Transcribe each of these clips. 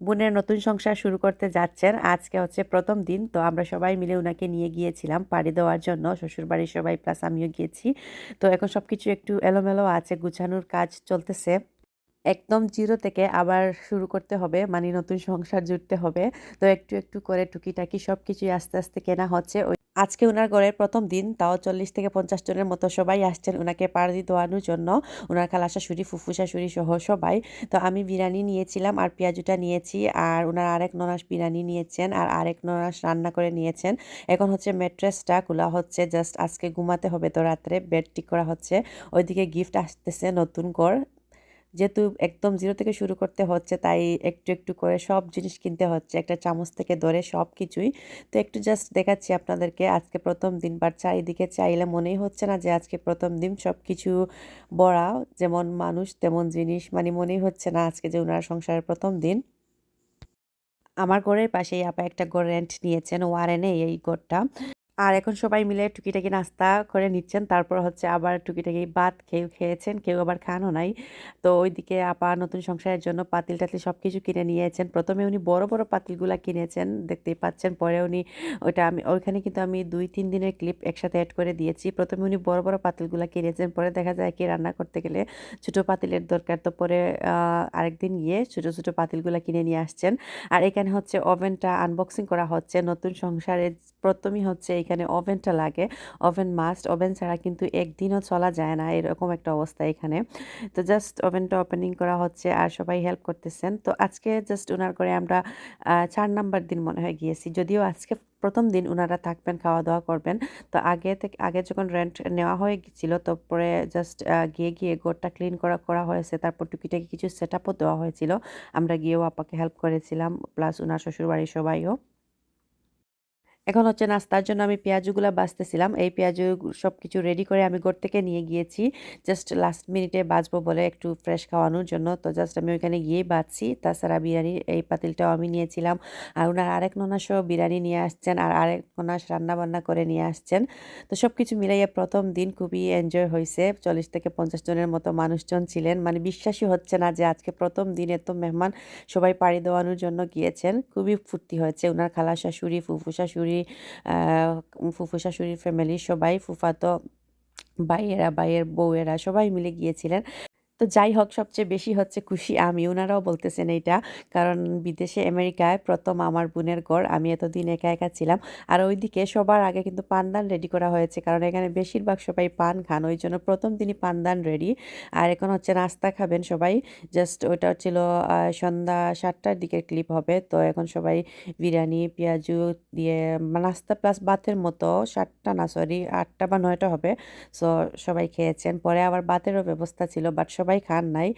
বোনের নতুন সংসার শুরু করতে যাচ্ছেন। আজকে হচ্ছে প্রথম দিন, তো আমরা সবাই মিলে ওনাকে নিয়ে গিয়েছিলাম পাড়ি দেওয়ার জন্য। শ্বশুরবাড়ির সবাই প্লাস আমিও গিয়েছি। তো এখন সব কিছু একটু এলোমেলো আছে, গুছানোর কাজ চলতেছে। একদম জিরো থেকে আবার শুরু করতে হবে মানে নতুন সংসার জুড়তে হবে। তো একটু একটু করে টুকিটাকি সব কিছুই আস্তে আস্তে কেনা হচ্ছে। আজকে ওনার ঘরের প্রথম দিন, তাও চল্লিশ থেকে পঞ্চাশ জনের মতো সবাই আসছেন ওনাকে পাড়ি দেওয়ানোর জন্য। ওনার খালা শাশুড়ি ফুফু শাশুড়ি সহ সবাই। তো আমি বিরিয়ানি নিয়েছিলাম আর পেঁয়াজুটা নিয়েছি আর ওনার আরেক ননাস বিরিয়ানি নিয়েছেন আর আরেক ননাস রান্না করে নিয়েছেন। এখন হচ্ছে ম্যাট্রেসটা খোলা হচ্ছে জাস্ট আজকে ঘুমাতে হবে তো রাত্রে বেড ঠিক করা হচ্ছে। ওইদিকে গিফট আসতেছে নতুন ঘর যেহেতু একদম জিরো থেকে শুরু করতে হচ্ছে, তাই একটু একটু করে সব জিনিস কিনতে হচ্ছে। একটা চামচ থেকে ধরে সব কিছুই। তো একটু জাস্ট দেখাচ্ছি আপনাদেরকে। আজকে প্রথম দিন বাট চারিদিকে চাইলে মনেই হচ্ছে না যে আজকে প্রথম দিন সব কিছু বড়া, যেমন মানুষ, তেমন জিনিস মানে মনেই হচ্ছে না আজকে যে ওনার সংসারের প্রথম দিন। আমার ঘরের পাশেই আপা একটা ঘর রেন্ট নিয়েছেন, ওয়ারেনে এই ঘরটা। আর এখন সবাই মিলে টুকিটাকি নাস্তা করে নিচ্ছেন। তারপর হচ্ছে আবার টুকিটাকি ভাত কেউ খেয়েছেন, কেউ আবার খানও নাই। তো ওইদিকে আপা নতুন সংসারের জন্য পাতিল টাতিল সব কিছু কিনে নিয়েছেন। প্রথমে উনি বড় বড় পাতিলগুলা কিনেছেন, দেখতেই পাচ্ছেন। পরে উনি ওইটা আমি, ওইখানে কিন্তু আমি দুই, তিন দিনের ক্লিপ একসাথে অ্যাড করে দিয়েছি। প্রথমে উনি বড় বড় পাতিলগুলা কিনেছেন, পরে দেখা যায় কি রান্না করতে গেলে ছোটো পাতিলের দরকার। তো পরে আরেকদিন গিয়ে ছোটো ছোটো পাতিলগুলা কিনে নিয়ে আসছেন। আর এখানে হচ্ছে ওভেনটা আনবক্সিং করা হচ্ছে নতুন সংসারে প্রথমই হচ্ছে এখানে ওভেনটা লাগে। ওভেন মাস্ট ওভেন ছাড়া কিন্তু একদিনও চলা যায় না, এরকম একটা অবস্থা এখানে। তো জাস্ট ওভেনটা ওপেনিং করা হচ্ছে আর সবাই হেল্প করতেছেন। তো আজকে জাস্ট ওনার করে আমরা চার নাম্বার দিন মনে হয় গিয়েছি। যদিও আজকে প্রথম দিন ওনারা থাকবেন খাওয়া দাওয়া করবেন। তো আগে থেকে, আগে যখন রেন্ট নেওয়া হয়ে গেছিল তারপরে জাস্ট গিয়ে গিয়ে গোড়টা ক্লিন করা করা হয়েছে। তারপর টুকিটাকি কিছু সেট আপও দেওয়া হয়েছিল। আমরা গিয়েও আপাকে হেল্প করেছিলাম। প্লাস ওনার শ্বশুরবাড়ির সবাইও। এখন হচ্ছে নাস্তার জন্য আমি পেঁয়াজুগুলো বাছতেছিলাম এই পেঁয়াজ সব কিছু রেডি করে আমি গোর থেকে নিয়ে গিয়েছি। জাস্ট লাস্ট মিনিটে বাজবো বলে একটু ফ্রেশ খাওয়ানোর জন্য। তো জাস্ট আমি ওইখানে গিয়েই বাঁচছি। তাছাড়া বিরিয়ানির এই পাতিলটাও আমি নিয়েছিলাম। আর ওনার আরেক ননাসও বিরিয়ানি নিয়ে আসছেন আর আরেক ননাস রান্নাবান্না করে নিয়ে আসছেন। তো সব কিছু মিলাইয়ে প্রথম দিন খুবই এনজয় হয়েছে চল্লিশ থেকে পঞ্চাশ জনের মতো মানুষজন ছিলেন। মানে বিশ্বাসই হচ্ছে না যে আজকে প্রথম দিন এত মেহমান সবাই পাড়ি দেওয়ানোর জন্য গিয়েছেন। খুবই ফুর্তি হয়েছে। ওনার খালা শাশুড়ি, ফুফু শাশুড়ি ফুফু শাশুড়ির ফ্যামিলির সবাই ফুফাতো ভাইয়েরা ভাইয়ের বউয়েরা সবাই মিলে গিয়েছিলেন। তো যাই হোক, সবচেয়ে বেশি হচ্ছে খুশি আমি। ওনারাও বলতেছেন এইটা, কারণ বিদেশে আমেরিকায় প্রথম আমার বোনের ঘর, আমি এতদিন একা একা ছিলাম। আর ওইদিকে সবার আগে কিন্তু পানদান রেডি করা হয়েছে, কারণ এখানে বেশিরভাগ সবাই পান খান, ওই জন্য প্রথম দিনই পানদান রেডি আর এখন হচ্ছে নাস্তা খাবেন সবাই জাস্ট ওইটা হচ্ছিল সন্ধ্যা সাতটার দিকে ক্লিপ হবে। তো এখন সবাই বিরিয়ানি, পেঁয়াজু দিয়ে নাস্তা প্লাস ভাতের মতো, সাতটা না সরি আটটা বা নয়টা হবে। সো সবাই খেয়েছেন। পরে আবার বাতেরও ব্যবস্থা ছিল বাট সবাই খান নাই।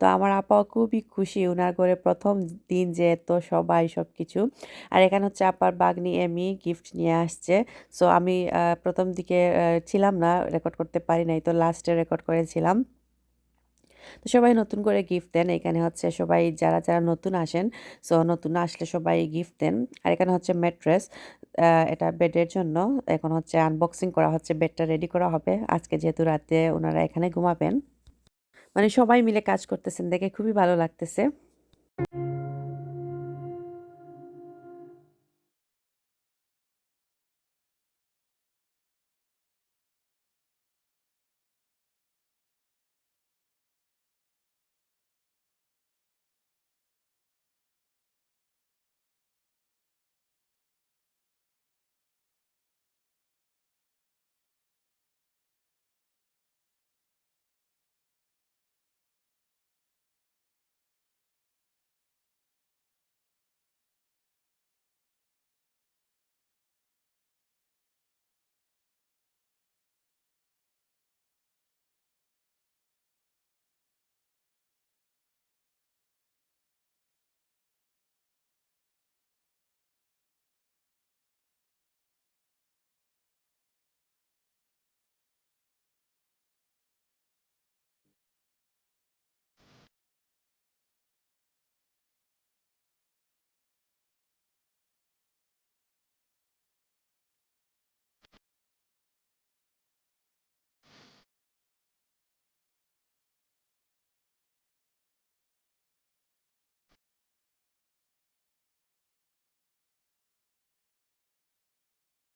তো আমার আপাও খুবই খুশি ওনার ঘরে প্রথম দিন যে তো সবাই সব কিছু আর এখানে হচ্ছে আপার বাগনি এমি গিফট নিয়ে আসছে। সো আমি প্রথম দিকে ছিলাম না, রেকর্ড করতে পারি নাই, তো লাস্টে রেকর্ড করেছিলাম। তো সবাই নতুন করে গিফট দেন। এখানে হচ্ছে সবাই, যারা যারা নতুন আসেন, সো নতুন আসলে সবাই গিফট দেন। আর এখানে হচ্ছে ম্যাট্রেস এটা বেডের জন্য। এখন হচ্ছে আনবক্সিং করা হচ্ছে, বেডটা রেডি করা হবে। আজকে যেহেতু রাতে ওনারা এখানে ঘুমাবেন। মানে সবাই মিলে কাজ করতেছেন দেখে খুবই ভালো লাগতেছে।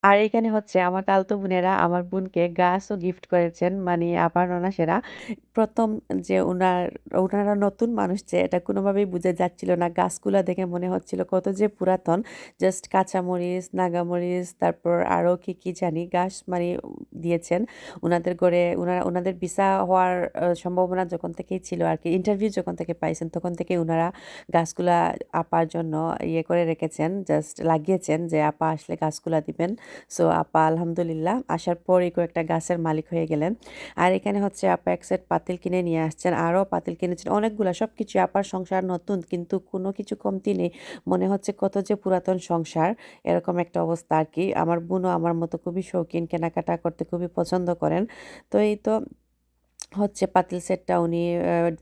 আর এখানে হচ্ছে আমার খালাতো বোনেরা আমার বোনকে গাছও গিফট করেছেন। মানে আপার ননাসেরা। প্রথম যে ওনার ওনারা নতুন মানুষ যে এটা কোনোভাবেই বুঝে যাচ্ছিল না। গাছগুলা দেখে মনে হচ্ছিল কত যে পুরাতন। জাস্ট কাঁচামরিচ, নাগামরিচ তারপর আরও কি, কি জানি গাছ মানে দিয়েছেন। ওনাদের ঘরে ওনারা ওনাদের ভিসা হওয়ার সম্ভাবনা যখন থেকেই ছিল আর কি ইন্টারভিউ যখন থেকে পাইছেন তখন থেকেই ওনারা গাছগুলা আপার জন্য ইয়ে করে রেখেছেন। জাস্ট লাগিয়েছেন যে আপা আসলে গাছগুলা দিবেন। সো আপা, আলহামদুলিল্লাহ আসার পরই কয়েকটা গাছের মালিক হয়ে গেলেন। আর এখানে হচ্ছে আপা এক সেট পাতিল কিনে নিয়ে আসছেন। আরও পাতিল কিনেছেন অনেকগুলা, সবকিছু আপার সংসার নতুন, কিন্তু কোনো কিছু কমতি নেই। মনে হচ্ছে কত যে পুরাতন সংসার এরকম একটা অবস্থা আর কি আমার বোনও আমার মতো খুবই শৌখিন, কেনাকাটা করতে খুবই পছন্দ করেন। তো এই তো হচ্ছে পাতিল সেটটা উনি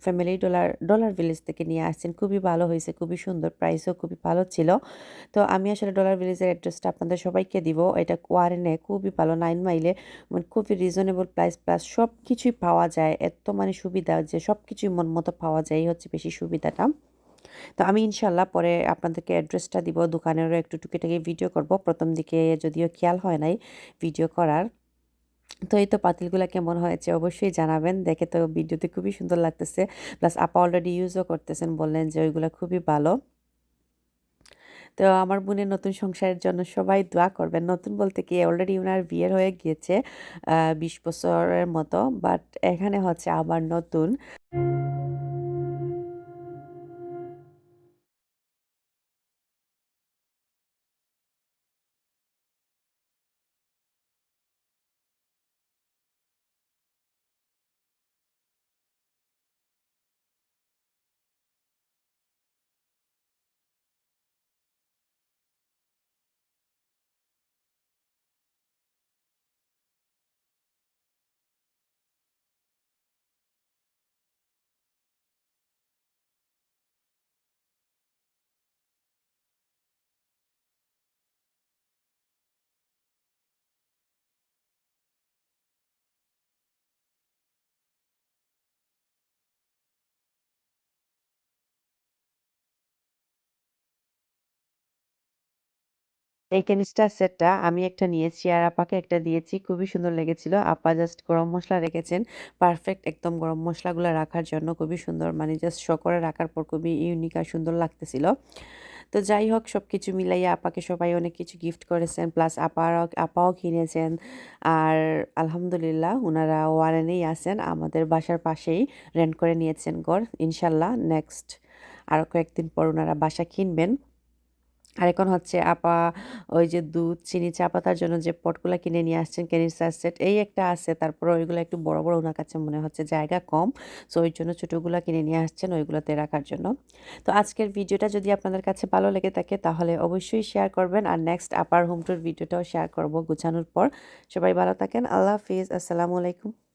ফ্যামিলি ডলার ডলার ভিলেজ থেকে নিয়ে আসছেন। খুবই ভালো হয়েছে, খুবই সুন্দর। প্রাইসও খুবই ভালো ছিল। তো আমি আসলে ডলার ভিলেজের অ্যাড্রেসটা আপনাদের সবাইকে দিব। এটা কোয়ারেনে খুবই ভালো নাইন মাইলে মানে খুবই রিজনেবল প্রাইস প্লাস সব কিছুই পাওয়া যায়। এত মানে সুবিধা যে সব কিছুই মন মতো পাওয়া যায় হচ্ছে বেশি সুবিধাটা। তো আমি ইনশাল্লাহ পরে আপনাদেরকে অ্যাড্রেসটা দিব। দোকানেরও একটু টুকিটাকি ভিডিও করব। প্রথম দিকে যদিও খেয়াল হয় নাই ভিডিও করার। তো এই তো পাতিলগুলো কেমন হয়েছে অবশ্যই জানাবেন। দেখে তো ভিডিওতে খুবই সুন্দর লাগতেছে। প্লাস আপা অলরেডি ইউজও করতেছেন বললেন যে ওইগুলো খুবই ভালো। তো আমার বোনের নতুন সংসারের জন্য সবাই দোয়া করবেন। নতুন বলতে কি অলরেডি ওনার বিয়ের হয়ে গিয়েছে বিশ ২০ বছরের মতো। বাট এখানে হচ্ছে আবার নতুন। এই ক্যানিস্টার সেটটা আমি একটা নিয়েছি আর আপাকে একটা দিয়েছি। খুবই সুন্দর লেগেছিল। আপা জাস্ট গরম মশলা রেখেছেন। পারফেক্ট একদম গরম মশলাগুলো রাখার জন্য খুবই সুন্দর। মানে জাস্ট শো করে রাখার পর খুবই ইউনিক আর সুন্দর লাগতেছিল। তো যাই হোক, সবকিছু মিলাইয়া আপাকে সবাই অনেক কিছু গিফট করেছেন। প্লাস আপারাও আপাও কিনেছেন। আর আলহামদুলিল্লাহ ওনারা ওয়ারেনেই আছেন। আমাদের বাসার পাশেই রেন্ট করে নিয়েছেন ঘর। ইনশাল্লাহ নেক্সট আরও কয়েকদিন পর ওনারা বাসা কিনবেন। আর এখন হচ্ছে আপা ওই যে দুধ, চিনি, চা পাতার জন্য যে পটগুলা কিনে নিয়ে আসছেন ক্যানিস্টার সেট এই একটা আছে। তারপরে ওইগুলো একটু বড়, বড় ওনার কাছে মনে হচ্ছে জায়গা কম। সো ওই জন্য ছোটগুলা কিনে নিয়ে আসছেন ওইগুলোতে রাখার জন্য। তো আজকের ভিডিওটা যদি আপনাদের কাছে ভালো লেগে থাকে তাহলে অবশ্যই শেয়ার করবেন। আর নেক্সট আপার হোম টুর ভিডিওটাও শেয়ার করব গুছানোর পর। সবাই ভালো থাকেন। আল্লাহ হাফিজ। আসসালামু আলাইকুম।